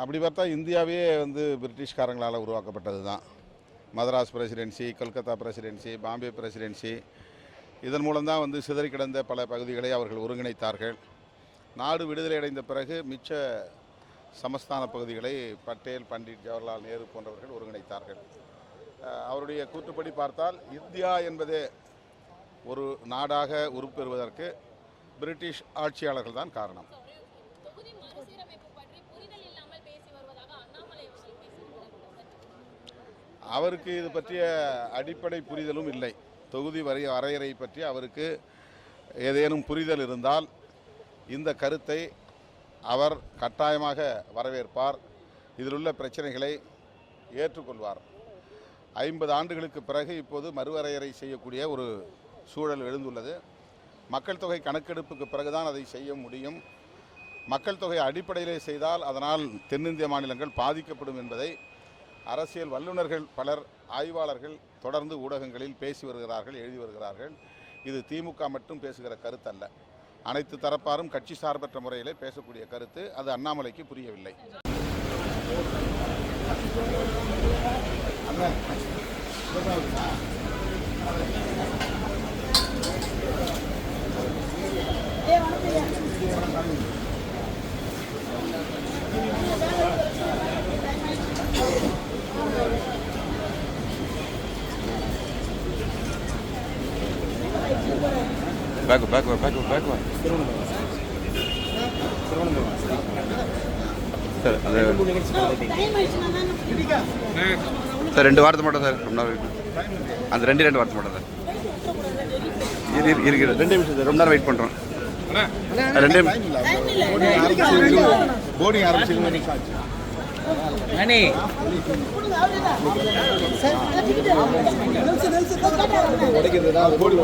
அப்படி பார்த்தா இந்தியாவே வந்து பிரிட்டிஷ்காரங்களால் உருவாக்கப்பட்டது தான் Madras presidency Kolkata presidency Bombay presidency. இதன் மூலம்தான் வந்து சிதறி கிடந்த பல பகுதிகளை அவர்கள் ஒருங்கிணைத்தார்கள். நாடு விடுதலை அடைந்த பிறகு மிச்ச சமஸ்தான பகுதிகளை பட்டேல் பண்டிட் ஜவஹர்லால் நேரு போன்றவர்கள் ஒருங்கிணைத்தார்கள். அவருடைய கூற்றுப்படி பார்த்தால் இந்தியா என்பதே ஒரு நாடாக உருப்பெறுவதற்கு பிரிட்டிஷ் ஆட்சியாளர்கள் தான் காரணம் தொகுதி மறுசீரமைப்பு பற்றி புரிதல் இல்லாமல் பேசி வருவதாக அண்ணாமலை அவர்கள் பேசியிருக்கிறார் அவருக்கு இது பற்றிய அடிப்படை புரிதலும் இல்லை. தொகுதி வரை வரையறை பற்றி அவருக்கு ஏதேனும் புரிதல் இருந்தால் இந்த கருத்தை அவர் கட்டாயமாக வரவேற்பார். இதில் உள்ள பிரச்சனைகளை ஏற்றுக்கொள்வார். ஐம்பது ஆண்டுகளுக்கு பிறகு இப்போது மறுவரையறை செய்யக்கூடிய ஒரு சூழல் எழுந்துள்ளது. மக்கள் தொகை கணக்கெடுப்புக்கு பிறகுதான் அதை செய்ய முடியும். மக்கள் தொகை அடிப்படையிலே செய்தால் அதனால் தென்னிந்திய மாநிலங்கள் பாதிக்கப்படும் என்பதை அரசியல் வல்லுநர்கள் பலர் ஆய்வாளர்கள் தொடர்ந்து ஊடகங்களில் பேசி வருகிறார்கள் எழுதி வருகிறார்கள். இது திமுக மட்டும் பேசுகிற கருத்தல்ல. அனைத்து தரப்பாரும் கட்சி சார்பற்ற முறையிலே பேசக்கூடிய கருத்து அது அண்ணாமலைக்கு புரியவில்லை. Back back back back sir அது சார் ரெண்டு வாரத்து மட்டும் சார் ரொம்ப நேரம். அந்த ரெண்டு ரெண்டு வாரத்து மட்டும் சார் இரு இரு இருக்கு ரெண்டு நிமிஷம் சார் ரொம்ப நேரம் வெயிட் பண்ணுறோம் ரெண்டே போர்டிங் ஆரம்பிச்சு மணி. போடி